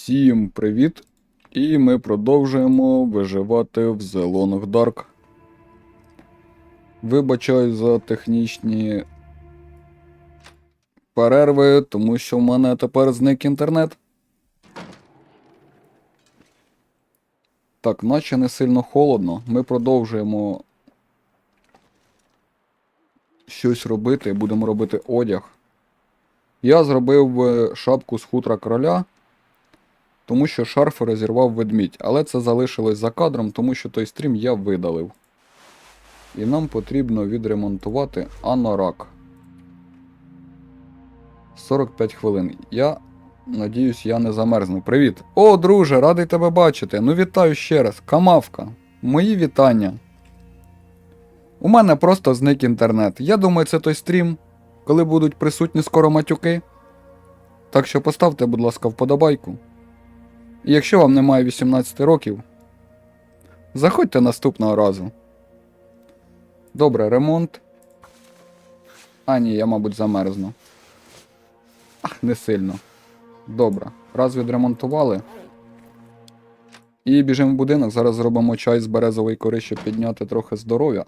Всім привіт! І ми продовжуємо виживати в Long Dark. Вибачаю за технічні перерви, тому що в мене тепер зник інтернет. Так, наче не сильно холодно. Ми продовжуємо щось робити, будемо робити одяг. Я зробив е, шапку з хутра короля, тому що шарф розірвав ведмідь, але це залишилось за кадром, тому що той стрім я видалив. І нам потрібно відремонтувати анорак. 45 хвилин. Я надіюсь, я не замерзну. Привіт! О, друже, радий тебе бачити. Ну вітаю ще раз. Камавка. Мої вітання. У мене просто зник інтернет. Я думаю, це той стрім, коли будуть присутні скоро матюки. Так що поставте, будь ласка, вподобайку. Якщо вам немає 18 років, заходьте наступного разу. Добре, ремонт. А, ні, я, мабуть, замерзну. Ах, не сильно. Добре. Раз відремонтували. І біжимо в будинок. Зараз зробимо чай з березової кори, щоб підняти трохи здоров'я.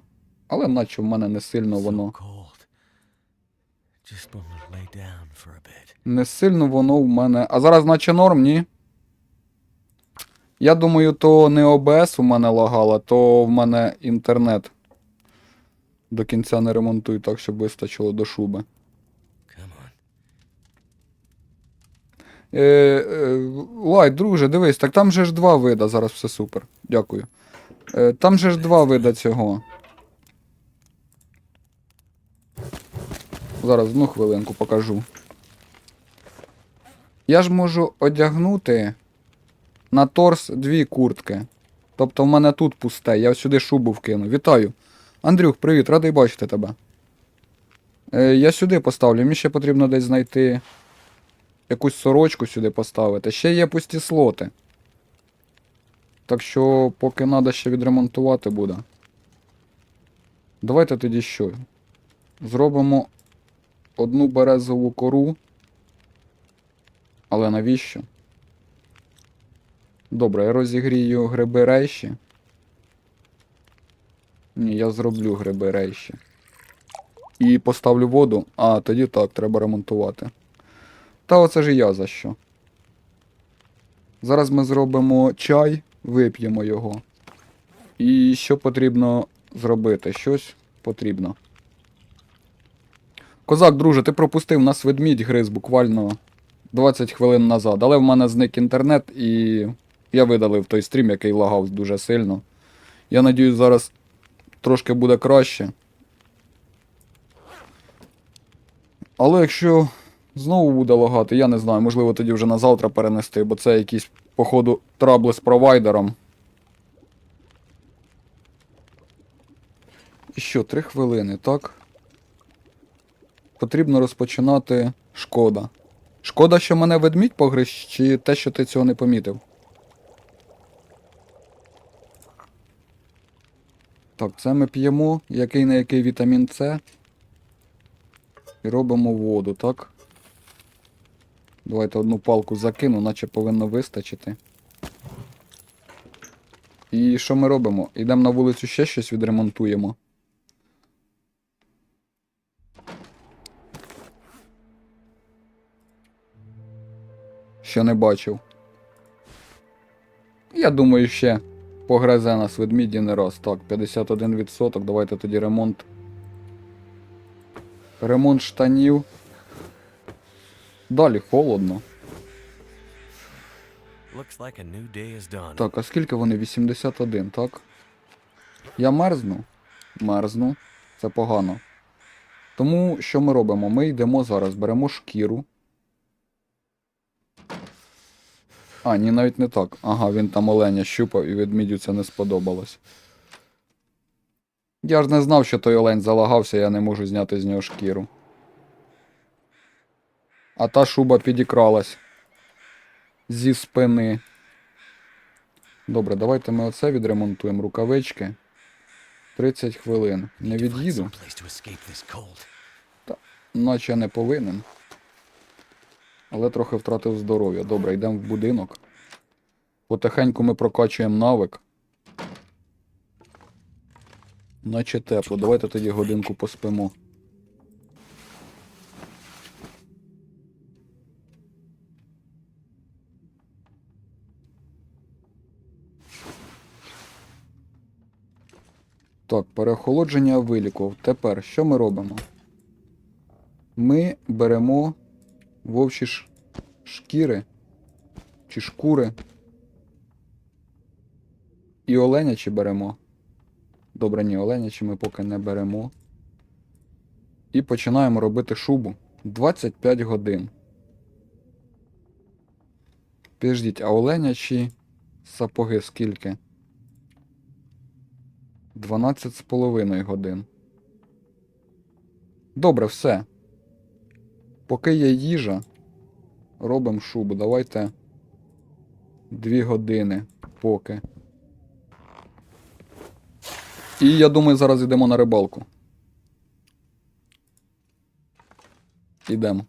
Але наче в мене не сильно воно. Не сильно воно в мене. А зараз наче норм, ні? Я думаю, то не ОБС у мене лагало, то в мене інтернет. До кінця не ремонтую так, щоб вистачило до шуби. Е, е, Лайт, друже, дивись, так там же ж два вида, зараз все супер. Дякую. Е, там же ж два вида цього. Зараз одну хвилинку покажу. Я ж можу одягнути на торс дві куртки. Тобто в мене тут пусте, я сюди шубу вкину. Вітаю. Андрюх, привіт, радий бачити тебе. Е, я сюди поставлю, мені ще потрібно десь знайти якусь сорочку сюди поставити. Ще є пусті слоти. Так що, поки треба ще відремонтувати буде. Давайте тоді що? Зробимо одну березову кору. Але навіщо? Добре, я розігрію гриби рейші. Ні, я зроблю гриби рейші. І поставлю воду, а тоді так, треба ремонтувати. Та оце ж і я за що. Зараз ми зробимо чай, вип'ємо його. І що потрібно зробити? Щось потрібно. Козак, друже, ти пропустив нас ведмідь гриз буквально 20 хвилин назад. Але в мене зник інтернет і я видалив той стрім, який лагав дуже сильно. Я надіюсь, зараз трошки буде краще. Але якщо знову буде лагати, я не знаю, можливо тоді вже на завтра перенести, бо це якісь, походу, трабли з провайдером. І що, три хвилини, так? Потрібно розпочинати шкода. Шкода, що мене ведмідь погриз, чи те, що ти цього не помітив? Так, це ми п'ємо, який на який вітамін С. І робимо воду, так? Давайте одну палку закину, наче повинно вистачити. І що ми робимо? Йдемо на вулицю ще щось відремонтуємо. Ще не бачив. Я думаю, ще погризе нас ведміді не раз. Так, 51%. Давайте тоді ремонт. Ремонт штанів. Далі холодно. Так, а скільки вони? 81, так? Я мерзну? Мерзну. Це погано. Тому що ми робимо? Ми йдемо зараз, беремо шкіру. А, ні, навіть не так. Ага, він там оленя щупав і ведмідю це не сподобалось. Я ж не знав, що той олень залагався, я не можу зняти з нього шкіру. А та шуба підікралась. Зі спини. Добре, давайте ми оце відремонтуємо. Рукавички. 30 хвилин. Не від'їду, наче не повинен. Але трохи втратив здоров'я. Добре, йдемо в будинок. Потихеньку ми прокачуємо навик. Наче тепло. Давайте тоді годинку поспимо. Так, переохолодження вилікував. Тепер що ми робимо? Ми беремо вовчі ш... шкіри чи шкури. І оленячі беремо. Добре, ні, оленячі ми поки не беремо. І починаємо робити шубу. 25 годин. Підождіть, а оленячі сапоги скільки? 12 з половиною годин. Добре, все. Поки є їжа, робимо шубу. Давайте 2 години поки. І я думаю, зараз йдемо на рибалку. Ідемо.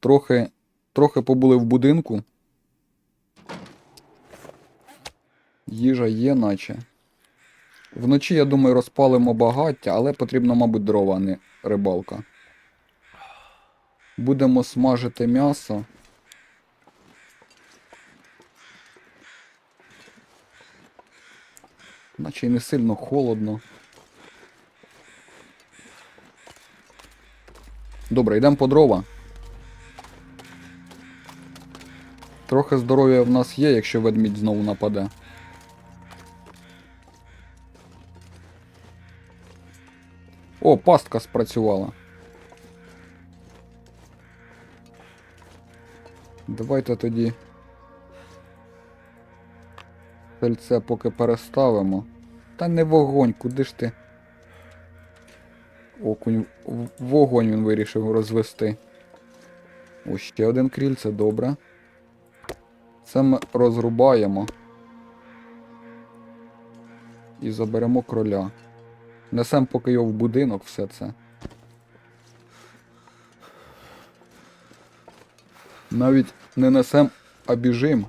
Трохи, трохи побули в будинку. Їжа є, наче. Вночі, я думаю, розпалимо багаття, але потрібно, мабуть, дрова, а не рибалка. Будемо смажити м'ясо. Наче й не сильно холодно. Добре, йдемо по дрова. Трохи здоров'я в нас є, якщо ведмідь знову нападе. О, пастка спрацювала. Давайте тоді. Сельце поки переставимо. Та не вогонь, куди ж ти? Окунь. Вогонь він вирішив розвести. Ось ще один кріль, це добре. Це ми розрубаємо. І заберемо кроля. Несем поки його в будинок все це. Навіть не несем, а біжим.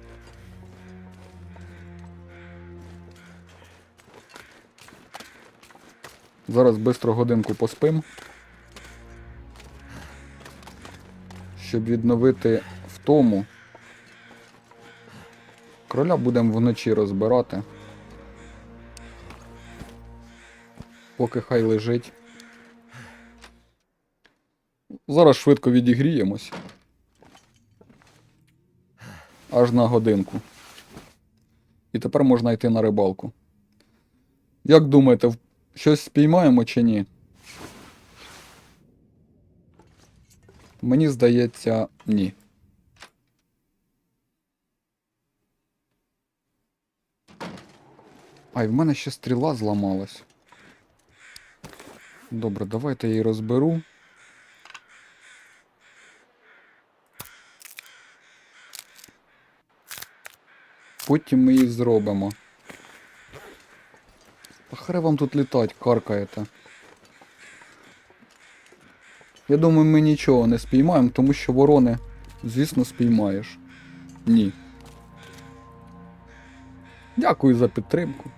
Зараз бистро годинку поспим. Щоб відновити втому. Кроля будемо вночі розбирати. Поки хай лежить. Зараз швидко відігріємось. Аж на годинку. І тепер можна йти на рибалку. Як думаєте, щось спіймаємо чи ні? Мені здається, ні. Ай, в мене ще стріла зламалась. Добре, давайте я її розберу. Потім ми її зробимо. Хре вам тут літать, каркаєте. Я думаю, ми нічого не спіймаємо, тому що ворони, звісно, спіймаєш. Ні. Дякую за підтримку.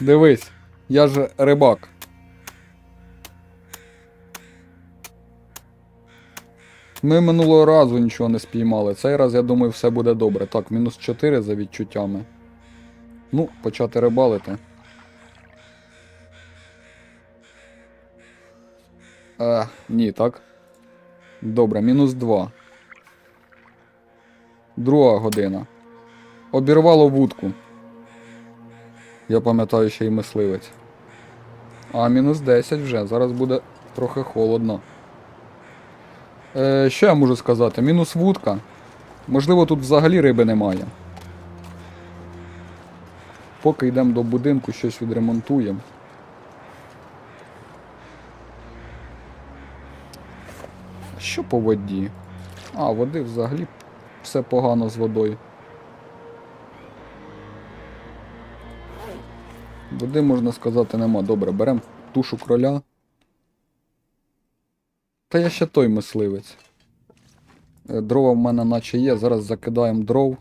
Дивись, я ж рибак. Ми минулого разу нічого не спіймали. Цей раз, я думаю, все буде добре. Так, мінус 4 за відчуттями. Ну, почати рибалити. Е, ні, так. Добре, мінус 2. Друга година. Обірвало вудку. Я пам'ятаю ще й мисливець. А, мінус 10 вже. Зараз буде трохи холодно. Е, що я можу сказати? Мінус вудка. Можливо, тут взагалі риби немає. Поки йдемо до будинку, щось відремонтуємо. Що по воді? А, води взагалі все погано з водою. Води, можна сказати, нема. Добре, беремо тушу кроля. Та я ще той мисливець. Е, Дрова в мене наче є. Зараз закидаємо дров.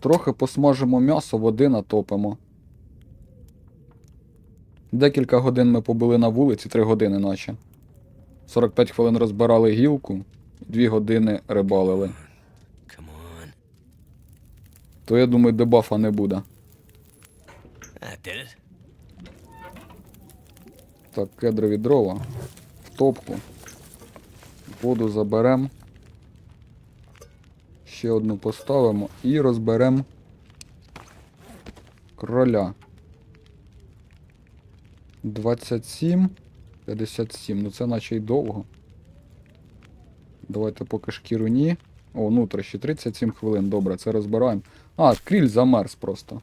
Трохи посмажимо м'ясо, води натопимо. Декілька годин ми побули на вулиці, 3 години наче. 45 хвилин розбирали гілку, 2 години рибалили. То я думаю, дебафа не буде. Так, кедрові дрова. В топку. Воду заберемо. Ще одну поставимо і розберемо кроля. 27. 57. Ну це наче й довго. Давайте поки шкіру ні. О, нутрощі. 37 хвилин. Добре, це розбираємо. А, кріль замерз просто.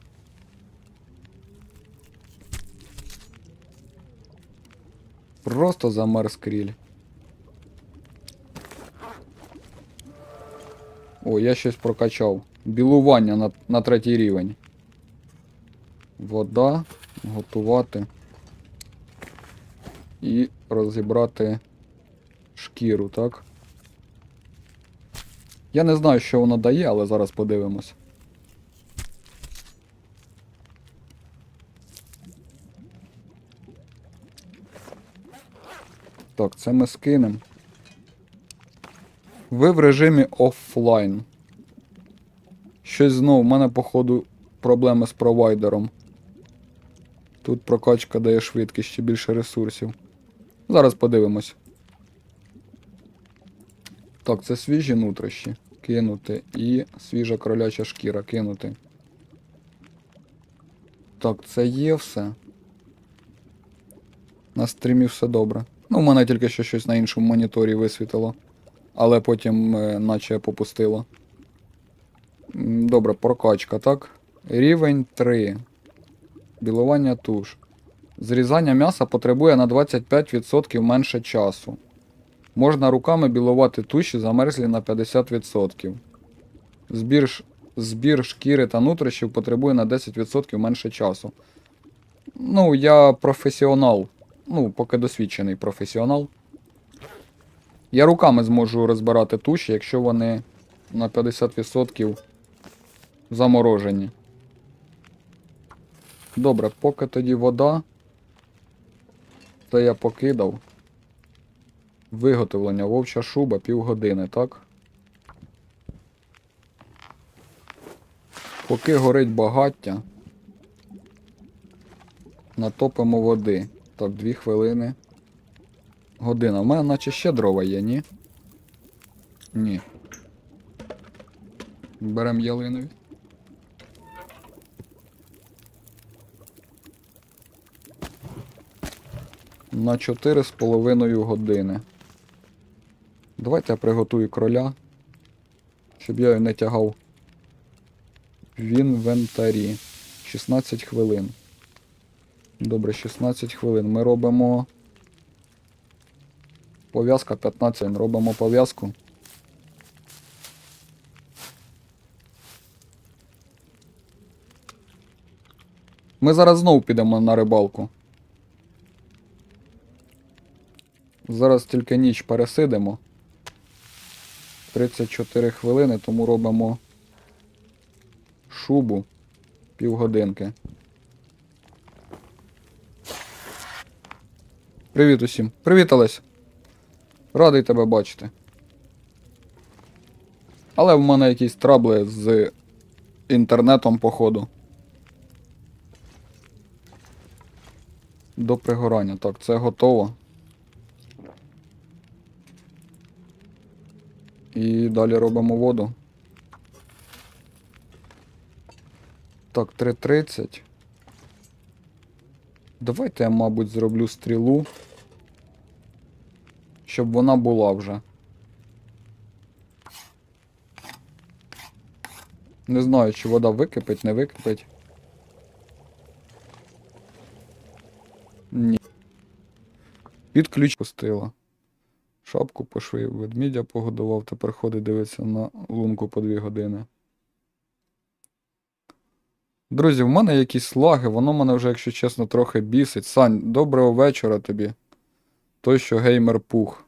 Просто замерз кріль. О, я щось прокачав. Білування на, на третій рівень. Вода. Готувати. І розібрати шкіру, так? Я не знаю, що воно дає, але зараз подивимось. Так, це ми скинемо. Ви в режимі офлайн. Щось знову, в мене, походу, проблеми з провайдером. Тут прокачка дає швидкість, ще більше ресурсів. Зараз подивимось. Так, це свіжі нутрощі. Кинути. І свіжа кроляча шкіра кинути. Так, це є все. На стрімі все добре. Ну, в мене тільки що щось на іншому моніторі висвітило. Але потім е, наче попустило. Добре, прокачка, так? Рівень 3. Білування туш. Зрізання м'яса потребує на 25% менше часу. Можна руками білувати туші замерзлі на 50%. Збір, збір шкіри та нутрощів потребує на 10% менше часу. Ну, я професіонал. Ну, поки досвідчений професіонал. Я руками зможу розбирати туші, якщо вони на 50% заморожені. Добре, поки тоді вода. Це я покидав. Виготовлення вовча шуба півгодини, так? Поки горить багаття. Натопимо води. Так, дві хвилини. Година. У мене наче ще дрова є, ні? Ні. Берем ялинові. На 4,5 години. Давайте я приготую кроля, щоб я його не тягав в інвентарі. 16 хвилин. Добре, 16 хвилин. Ми робимо. Пов'язка 15. Робимо пов'язку. Ми зараз знову підемо на рибалку. Зараз тільки ніч пересидимо. 34 хвилини, тому робимо шубу півгодинки. Привіт усім. Привіт, Олесь. Радий тебе бачити. Але в мене якісь трабли з інтернетом, походу. До пригорання. Так, це готово. І далі робимо воду. Так, 3.30. Давайте я, мабуть, зроблю стрілу. Щоб вона була вже. Не знаю, чи вода википить, не википить. Ні. Підключ пустила. Шапку пошив, ведмідя погодував, тепер ходить дивиться на лунку по дві години. Друзі, в мене якісь лаги, воно мене вже, якщо чесно, трохи бісить. Сань, доброго вечора тобі. Той, що геймер пух.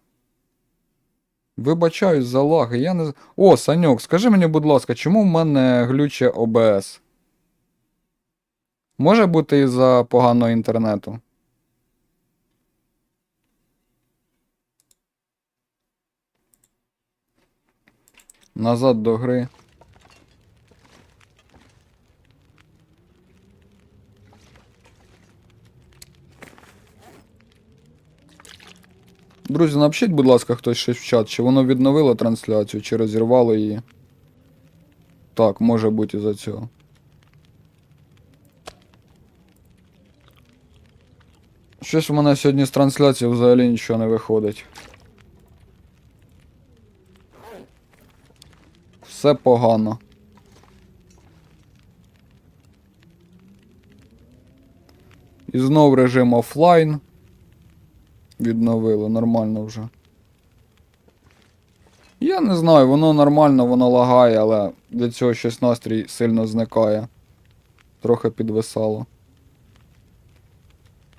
Вибачаюсь за лаги, я не. О, Саньок, скажи мені, будь ласка, чому в мене глюче ОБС? Може бути із-за поганого інтернету? Назад до гри. Друзі, напишіть, будь ласка, хтось щось в чат, чи воно відновило трансляцію, чи розірвало її. Так, може бути із-за цього. Щось в мене сьогодні з трансляції взагалі нічого не виходить. Все погано. І знов режим офлайн. Відновили, нормально вже. Я не знаю, воно нормально, воно лагає, але для цього щось настрій сильно зникає. Трохи підвисало.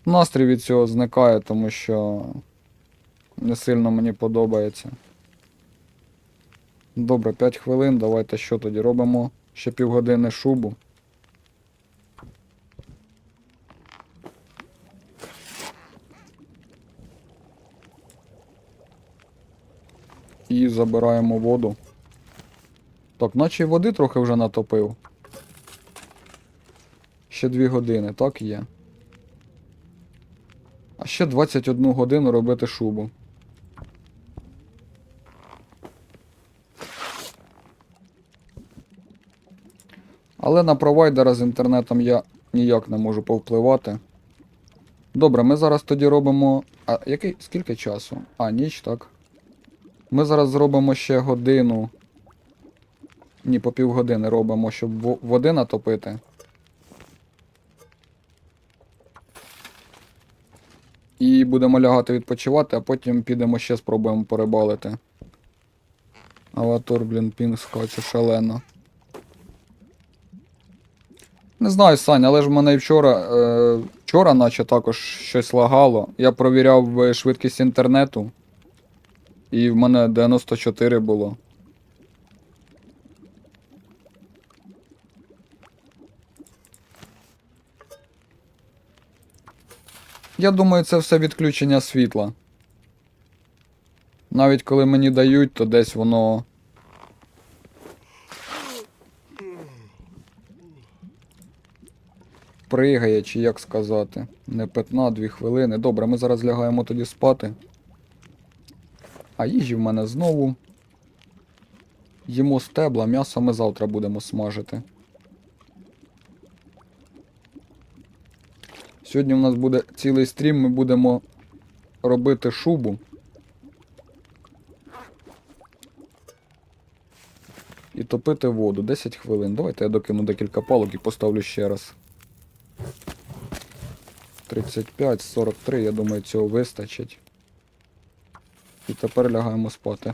Настрій від цього зникає, тому що не сильно мені подобається. Добре, 5 хвилин, давайте що тоді робимо? Ще півгодини шубу. І забираємо воду. Так, наче води трохи вже натопив. Ще 2 години, так є. А ще 21 годину робити шубу. Але на провайдера з інтернетом я ніяк не можу повпливати. Добре, ми зараз тоді робимо. А який. скільки часу? А, ніч, так. Ми зараз зробимо ще годину. Ні, по півгодини робимо, щоб води натопити. І будемо лягати відпочивати, а потім підемо ще спробуємо порибалити. Аватор, блін, пінг скаче шалено. Не знаю, Сань, але ж в мене і вчора. Е, вчора, наче також щось лагало. Я провіряв е, швидкість інтернету. І в мене 94 було. Я думаю, це все відключення світла. Навіть коли мені дають, то десь воно. Пригає, чи як сказати. Не петна, дві хвилини. Добре, ми зараз лягаємо тоді спати. А їжі в мене знову. Їмо стебла, м'ясо ми завтра будемо смажити. Сьогодні у нас буде цілий стрім, ми будемо робити шубу. І топити воду. 10 хвилин. Давайте я докину декілька палок і поставлю ще раз. 35, 43, я думаю, цього вистачить. І тепер лягаємо спати.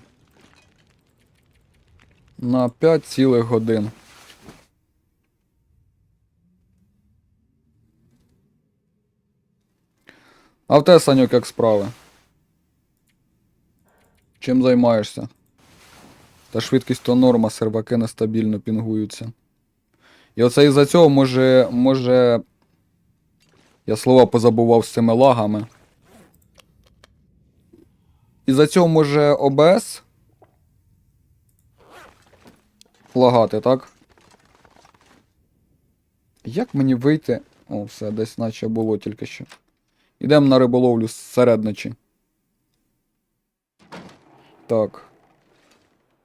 На 5 цілих годин. А в те, Санюк, як справи? Чим займаєшся? Та швидкість то норма, серваки нестабільно пінгуються. І оце із-за цього може. може. Я слова позабував з цими лагами. Із-за цього може ОБС лагати, так? Як мені вийти? О, все, десь наче було тільки що. Ідемо на риболовлю серед. Так.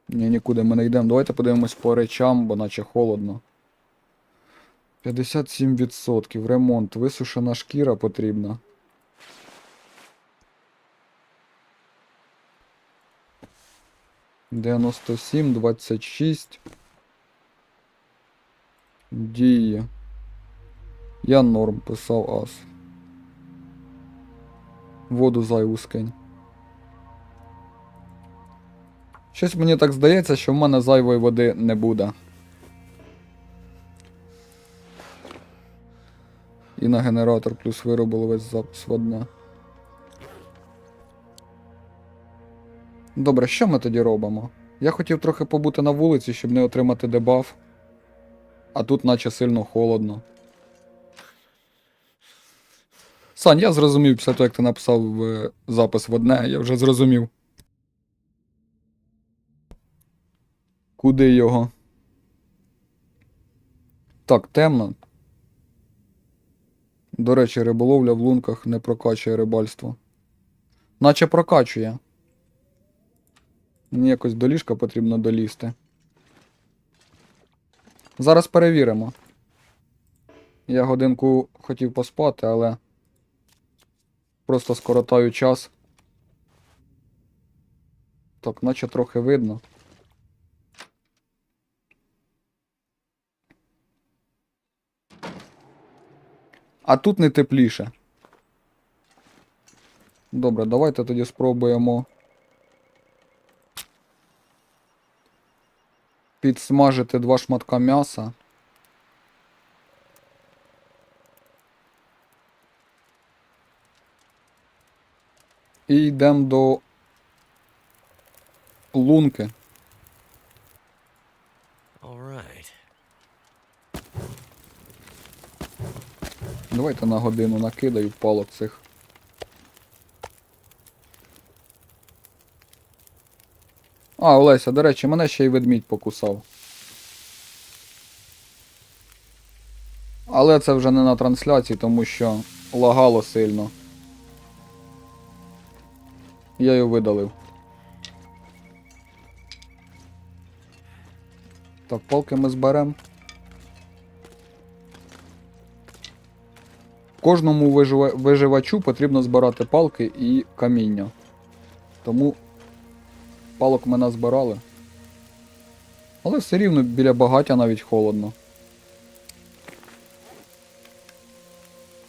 Ні, нікуди ми не йдемо. Давайте подивимось по речам, бо наче холодно. 57%. Ремонт. Висушена шкіра потрібна. Дев'яносто сім, двадцять шість. Діє. Я норм писав ас. Воду зайву скинь. Щось мені так здається, що в мене зайвої води не буде. І на генератор плюс виробили весь запис водне. Добре, що ми тоді робимо? Я хотів трохи побути на вулиці, щоб не отримати дебаф. А тут наче сильно холодно. Сань, я зрозумів після того, як ти написав е, запис в одне, я вже зрозумів. Куди його? Так, темно. До речі, риболовля в лунках не прокачує рибальство. Наче прокачує. Мені якось до ліжка потрібно долізти. Зараз перевіримо. Я годинку хотів поспати, але просто скоротаю час. Так, наче трохи видно. А тут не тепліше. Добре, давайте тоді спробуємо підсмажити два шматка м'яса. І йдемо до лунки. Right. Давайте на годину накидаю палок цих. А, Олеся, до речі, мене ще й ведмідь покусав. Але це вже не на трансляції, тому що лагало сильно. Я його видалив. Так, палки ми зберемо. Кожному виживачу потрібно збирати палки і каміння. Тому палок ми назбирали. Але все рівно біля багаття навіть холодно.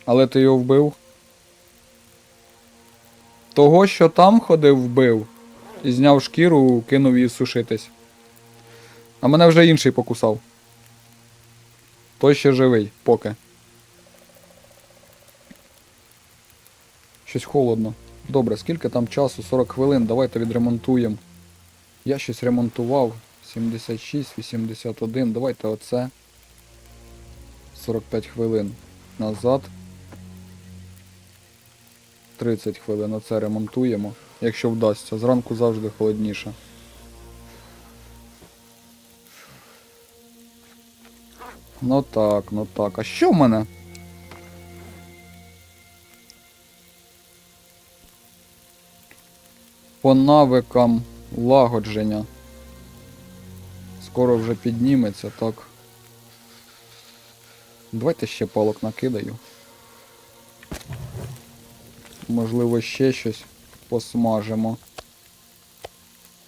Але ти його вбив. Того, що там ходив, вбив. І зняв шкіру, кинув її сушитись. А мене вже інший покусав. Той ще живий, поки. Щось холодно. Добре, скільки там часу? 40 хвилин, давайте відремонтуємо. Я щось ремонтував. 76, 81, давайте оце. 45 хвилин назад. 30 хвилин оце ремонтуємо. Якщо вдасться. Зранку завжди холодніше. Ну так, ну так. А що в мене? По навикам лагодження. Скоро вже підніметься, так. Давайте ще палок накидаю. Можливо, ще щось посмажимо.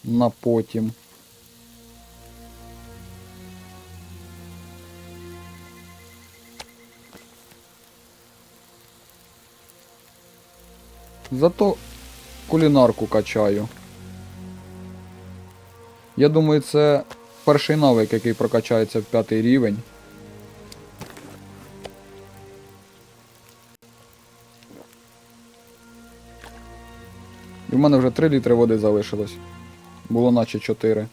На потім. Зато кулінарку качаю. Я думаю, це перший навик, який прокачається в п'ятий рівень. І в мене вже 3 літри води залишилось. Було наче 4.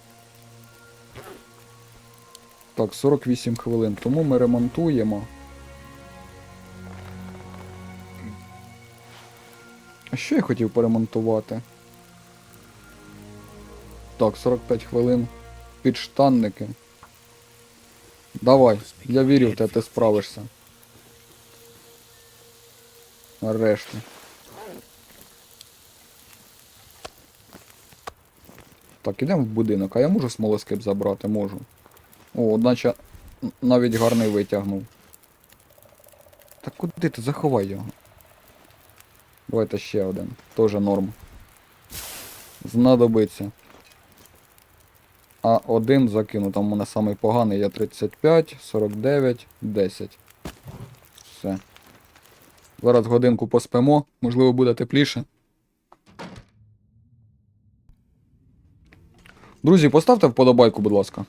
Так, 48 хвилин. Тому ми ремонтуємо. А що я хотів поремонтувати? Так, 45 хвилин. Підштанники. Давай, я вірю в ти справишся. Нарешті. Так, ідемо в будинок, а я можу смолоскип забрати? Можу. О, одначе навіть гарний витягнув. Так куди ти заховай його? Давайте ще один. Тоже норм. Знадобиться. А один закину, там у мене самий поганий, я 35, 49, 10. Все. Зараз годинку поспимо, можливо буде тепліше. Друзі, поставте вподобайку, будь ласка.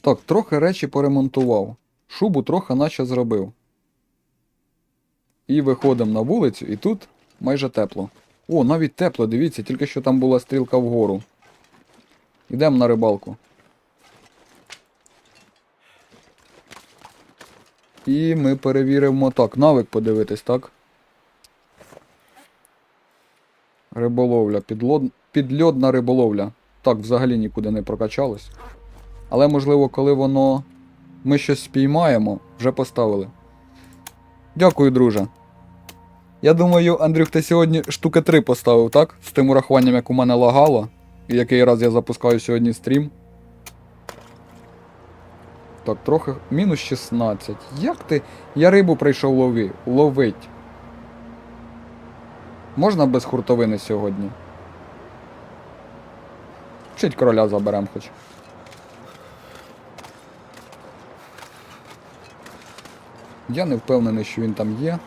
Так, трохи речі поремонтував. Шубу трохи наче зробив. І виходимо на вулицю, і тут майже тепло. О, навіть тепло, дивіться, тільки що там була стрілка вгору. Йдемо на рибалку. І ми перевіримо так, навик подивитись, так? Риболовля, підлод... підльодна риболовля. Так, взагалі нікуди не прокачалось. Але можливо, коли воно. Ми щось спіймаємо, вже поставили. Дякую, друже. Я думаю, Андрюх, ти сьогодні штуки 3 поставив, так? З тим урахуванням, як у мене лагало. І який раз я запускаю сьогодні стрім. Так, трохи. Мінус 16. Як ти. Я рибу прийшов лови... ловить. Можна без хуртовини сьогодні? Чуть короля заберем хоч. Я не впевнений, що він там є.